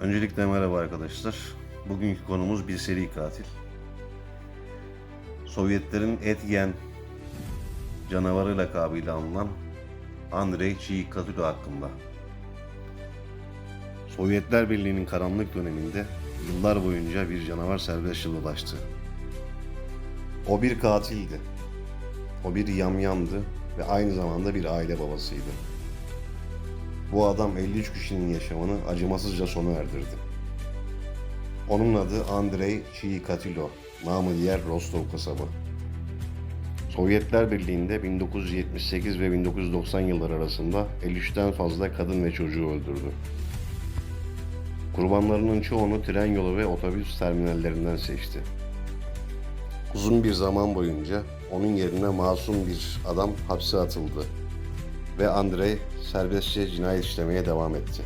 Öncelikle merhaba arkadaşlar. Bugünkü konumuz bir seri katil. Sovyetlerin et yiyen canavarı lakabıyla anılan Andrei Çiğkatilo hakkında. Sovyetler Birliği'nin karanlık döneminde yıllar boyunca bir canavar serbestçe dolaştı. O bir katildi. O bir yamyamdı ve aynı zamanda bir aile babasıydı. Bu adam 53 kişinin yaşamını acımasızca sona erdirdi. Onun adı Andrei Çiğkatilo, namı diğer Rostov kasabı. Sovyetler Birliği'nde 1978 ve 1990 yılları arasında 53'ten fazla kadın ve çocuğu öldürdü. Kurbanlarının çoğunu tren yolu ve otobüs terminallerinden seçti. Uzun bir zaman boyunca onun yerine masum bir adam hapse atıldı ve Andrei serbestçe cinayet işlemeye devam etti.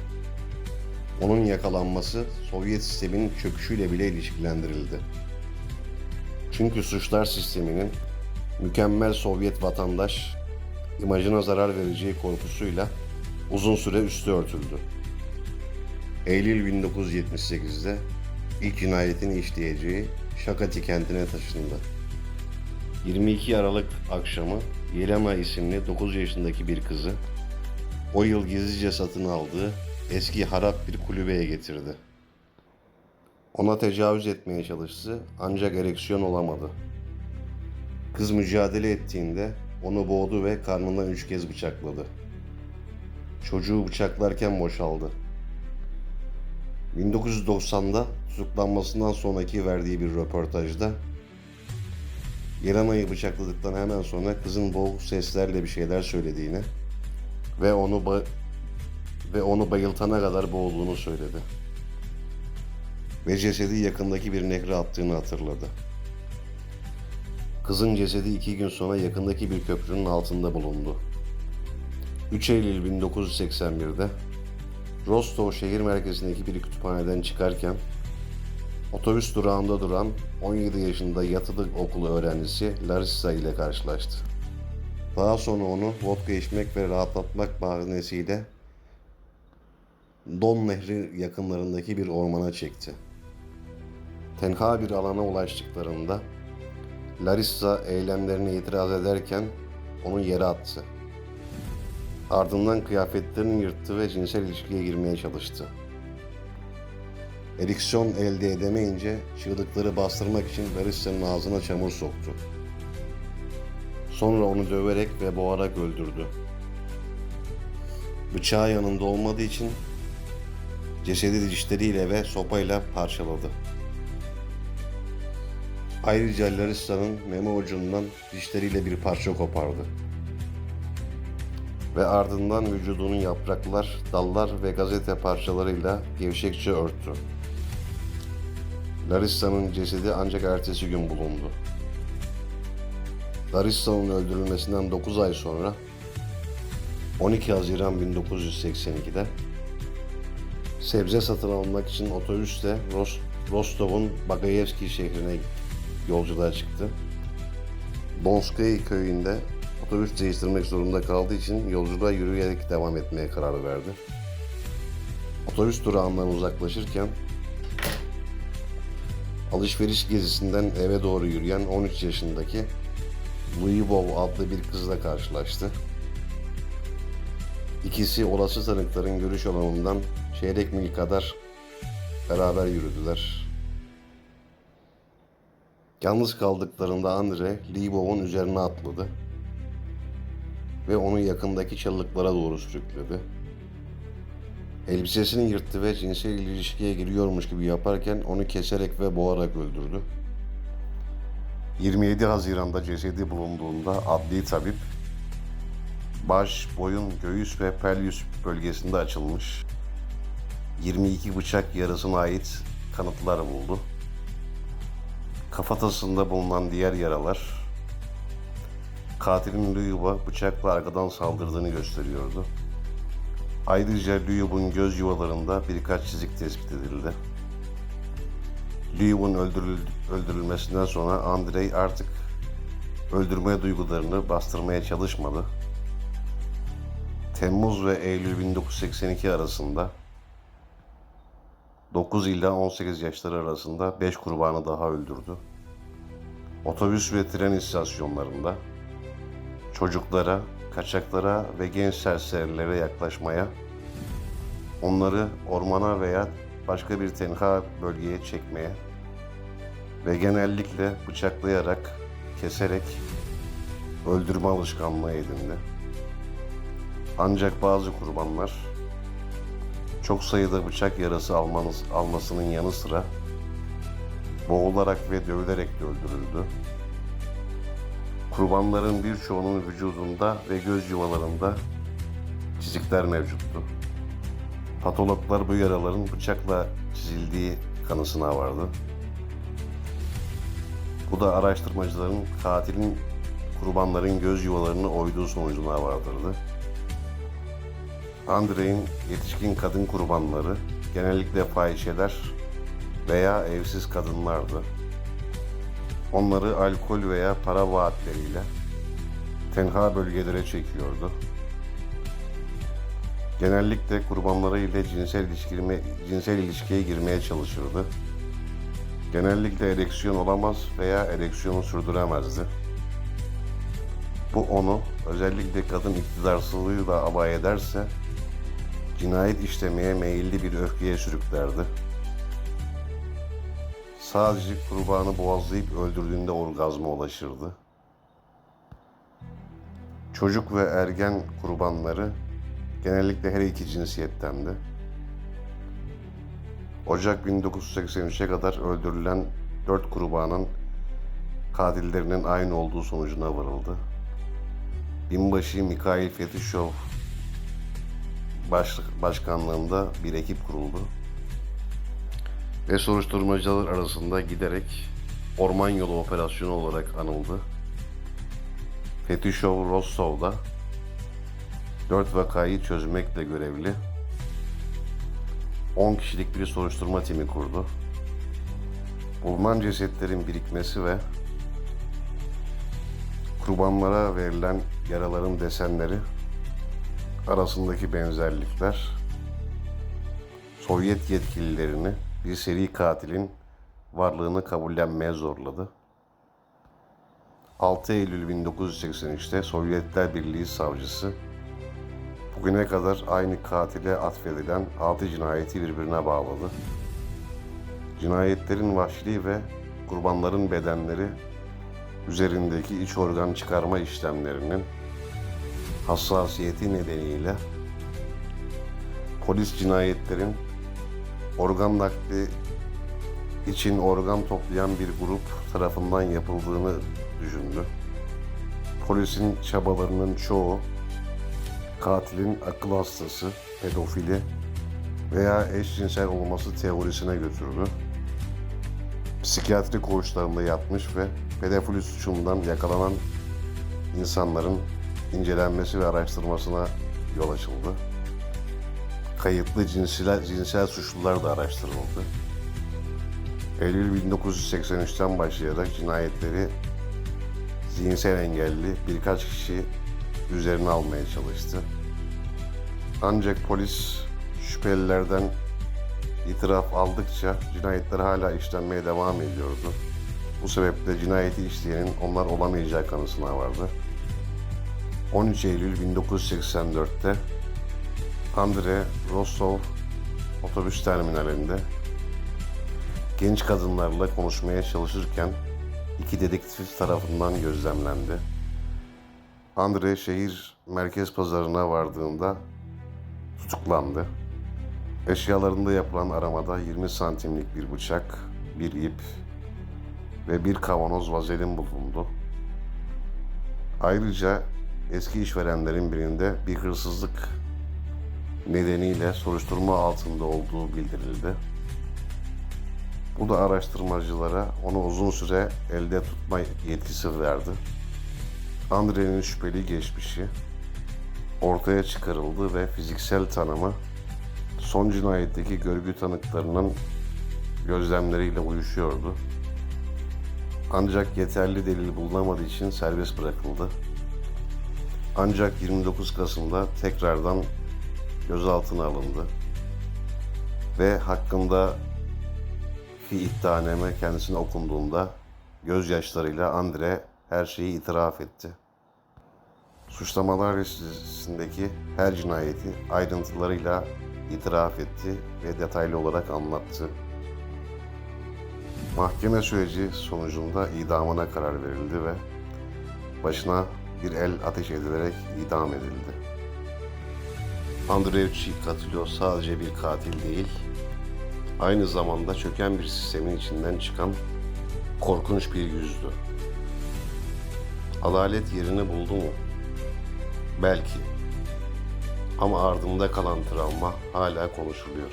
Onun yakalanması Sovyet sisteminin çöküşüyle bile ilişkilendirildi. Çünkü suçlar sisteminin mükemmel Sovyet vatandaş imajına zarar vereceği korkusuyla uzun süre üstü örtüldü. Eylül 1978'de ilk cinayetini işleyeceği Şakati kentine taşındı. 22 Aralık akşamı Yelena isimli 9 yaşındaki bir kızı o yıl gizlice satın aldığı eski harap bir kulübeye getirdi. Ona tecavüz etmeye çalıştı ancak ereksiyon olamadı. Kız mücadele ettiğinde onu boğdu ve karnından üç kez bıçakladı. Çocuğu bıçaklarken boşaldı. 1990'da tutuklanmasından sonraki verdiği bir röportajda Yelena'yı bıçakladıktan hemen sonra kızın boğuk seslerle bir şeyler söylediğini ve onu ba- ve onu bayıltana kadar boğulduğunu söyledi. Ve cesedi yakındaki bir nehre attığını hatırladı. Kızın cesedi iki gün sonra yakındaki bir köprünün altında bulundu. 3 Eylül 1981'de Rostov şehir merkezindeki bir kütüphaneden çıkarken otobüs durağında duran 17 yaşında yatılı okulu öğrencisi Larissa ile karşılaştı. Daha sonra onu vodka içmek ve rahatlatmak bahanesiyle Don Nehri yakınlarındaki bir ormana çekti. Tenha bir alana ulaştıklarında Larissa eylemlerine itiraz ederken onu yere attı. Ardından kıyafetlerini yırttı ve cinsel ilişkiye girmeye çalıştı. Ereksiyon elde edemeyince çığlıkları bastırmak için Larissa'nın ağzına çamur soktu. Sonra onu döverek ve boğarak öldürdü. Bıçağı yanında olmadığı için cesedi dişleriyle ve sopayla parçaladı. Ayrıca Larissa'nın meme ucundan dişleriyle bir parça kopardı. Ve ardından vücudunu yapraklar, dallar ve gazete parçalarıyla gevşekçe örttü. Larissa'nın cesedi ancak ertesi gün bulundu. Larissa'nın öldürülmesinden 9 ay sonra 12 Haziran 1982'de sebze satın almak için otobüsle Ros- Rostov'un Bagayevski şehrine yolculuğa çıktı. Donskaya köyünde otobüs değiştirmek zorunda kaldığı için yolculuğa yürüyerek devam etmeye karar verdi. Otobüs durağından uzaklaşırken alışveriş gezisinden eve doğru yürüyen 13 yaşındaki Luyibov adlı bir kızla karşılaştı. İkisi olası tanıkların görüş alanından çeyrek mil kadar beraber yürüdüler. Yalnız kaldıklarında Andre, Libov'un üzerine atladı ve onu yakındaki çalılıklara doğru sürükledi. Elbisesini yırttı ve cinsel ilişkiye giriyormuş gibi yaparken onu keserek ve boğarak öldürdü. 27 Haziran'da cesedi bulunduğunda adli tabip baş, boyun, göğüs ve pelvis bölgesinde açılmış 22 bıçak yarasına ait kanıtlar buldu. Kafatasında bulunan diğer yaralar katilin Luyub'a bıçakla arkadan saldırdığını gösteriyordu. Ayrıca Luyub'un göz yuvalarında birkaç çizik tespit edildi. Luyub'un öldürül öldürülmesinden sonra Andrei artık öldürme duygularını bastırmaya çalışmadı. Temmuz ve Eylül 1982 arasında 9 ila 18 yaşları arasında 5 kurbanı daha öldürdü. Otobüs ve tren istasyonlarında çocuklara, kaçaklara ve genç serserilere yaklaşmaya, onları ormana veya başka bir tenha bölgeye çekmeye ve genellikle bıçaklayarak, keserek öldürme alışkanlığı edindi. Ancak bazı kurbanlar çok sayıda bıçak yarası almanız, almasının yanı sıra boğularak ve dövülerek de öldürüldü. Kurbanların birçoğunun vücudunda ve göz yuvalarında çizikler mevcuttu. Patologlar bu yaraların bıçakla çizildiği kanısına vardı. Bu da araştırmacıların katilin kurbanların göz yuvalarını oyduğu sonucuna vardırdı. Andrei'in yetişkin kadın kurbanları genellikle fahişeler veya evsiz kadınlardı. Onları alkol veya para vaatleriyle tenha bölgelere çekiyordu. Genellikle kurbanları ile cinsel, ilişkime, cinsel ilişkiye girmeye çalışırdı. Genellikle ereksiyon olamaz veya ereksiyonu sürdüremezdi. Bu onu özellikle kadın iktidarsızlığıyla abay ederse cinayet işlemeye meyilli bir öfkeye sürüklerdi. Sadece kurbanı boğazlayıp öldürdüğünde orgazma ulaşırdı. Çocuk ve ergen kurbanları genellikle her iki cinsiyettendi. Ocak 1983'e kadar öldürülen dört kurbanın katillerinin aynı olduğu sonucuna varıldı. Binbaşı Mikhail Fetishov baş, başkanlığında bir ekip kuruldu. Ve soruşturmacılar arasında giderek Orman Yolu Operasyonu olarak anıldı. Fetishov Rostov'da dört vakayı çözmekle görevli 10 kişilik bir soruşturma timi kurdu. Bulunan cesetlerin birikmesi ve kurbanlara verilen yaraların desenleri arasındaki benzerlikler Sovyet yetkililerini bir seri katilin varlığını kabullenmeye zorladı. 6 Eylül 1983'te Sovyetler Birliği savcısı bugüne kadar aynı katile atfedilen 6 cinayeti birbirine bağladı. Cinayetlerin vahşiliği ve kurbanların bedenleri üzerindeki iç organ çıkarma işlemlerinin hassasiyeti nedeniyle polis cinayetlerin organ nakli için organ toplayan bir grup tarafından yapıldığını düşündü. Polisin çabalarının çoğu katilin akıl hastası, pedofili veya eşcinsel olması teorisine götürdü. Psikiyatri koğuşlarında yatmış ve pedofili suçundan yakalanan insanların incelenmesi ve araştırmasına yol açıldı. Kayıtlı cinsel, cinsel suçlular da araştırıldı. Eylül 1983'ten başlayarak cinayetleri zihinsel engelli birkaç kişi üzerine almaya çalıştı. Ancak polis şüphelilerden itiraf aldıkça cinayetler hala işlenmeye devam ediyordu. Bu sebeple cinayeti işleyenin onlar olamayacağı kanısına vardı. 13 Eylül 1984'te Andre Rostov otobüs terminalinde genç kadınlarla konuşmaya çalışırken iki dedektif tarafından gözlemlendi. Andre şehir merkez pazarına vardığında tutuklandı. Eşyalarında yapılan aramada 20 santimlik bir bıçak, bir ip ve bir kavanoz vazelin bulundu. Ayrıca eski işverenlerin birinde bir hırsızlık nedeniyle soruşturma altında olduğu bildirildi. Bu da araştırmacılara onu uzun süre elde tutma yetkisi verdi. Andre'nin şüpheli geçmişi ortaya çıkarıldı ve fiziksel tanımı son cinayetteki görgü tanıklarının gözlemleriyle uyuşuyordu. Ancak yeterli delil bulunamadığı için serbest bırakıldı. Ancak 29 Kasım'da tekrardan gözaltına alındı. Ve hakkında fi iddianame kendisine okunduğunda gözyaşlarıyla Andre her şeyi itiraf etti. Suçlamalar listesindeki her cinayeti ayrıntılarıyla itiraf etti ve detaylı olarak anlattı. Mahkeme süreci sonucunda idamına karar verildi ve başına bir el ateş edilerek idam edildi. Andrei Chikatilo sadece bir katil değil, aynı zamanda çöken bir sistemin içinden çıkan korkunç bir yüzdü. Adalet yerini buldu mu? Belki. Ama ardında kalan travma hala konuşuluyor.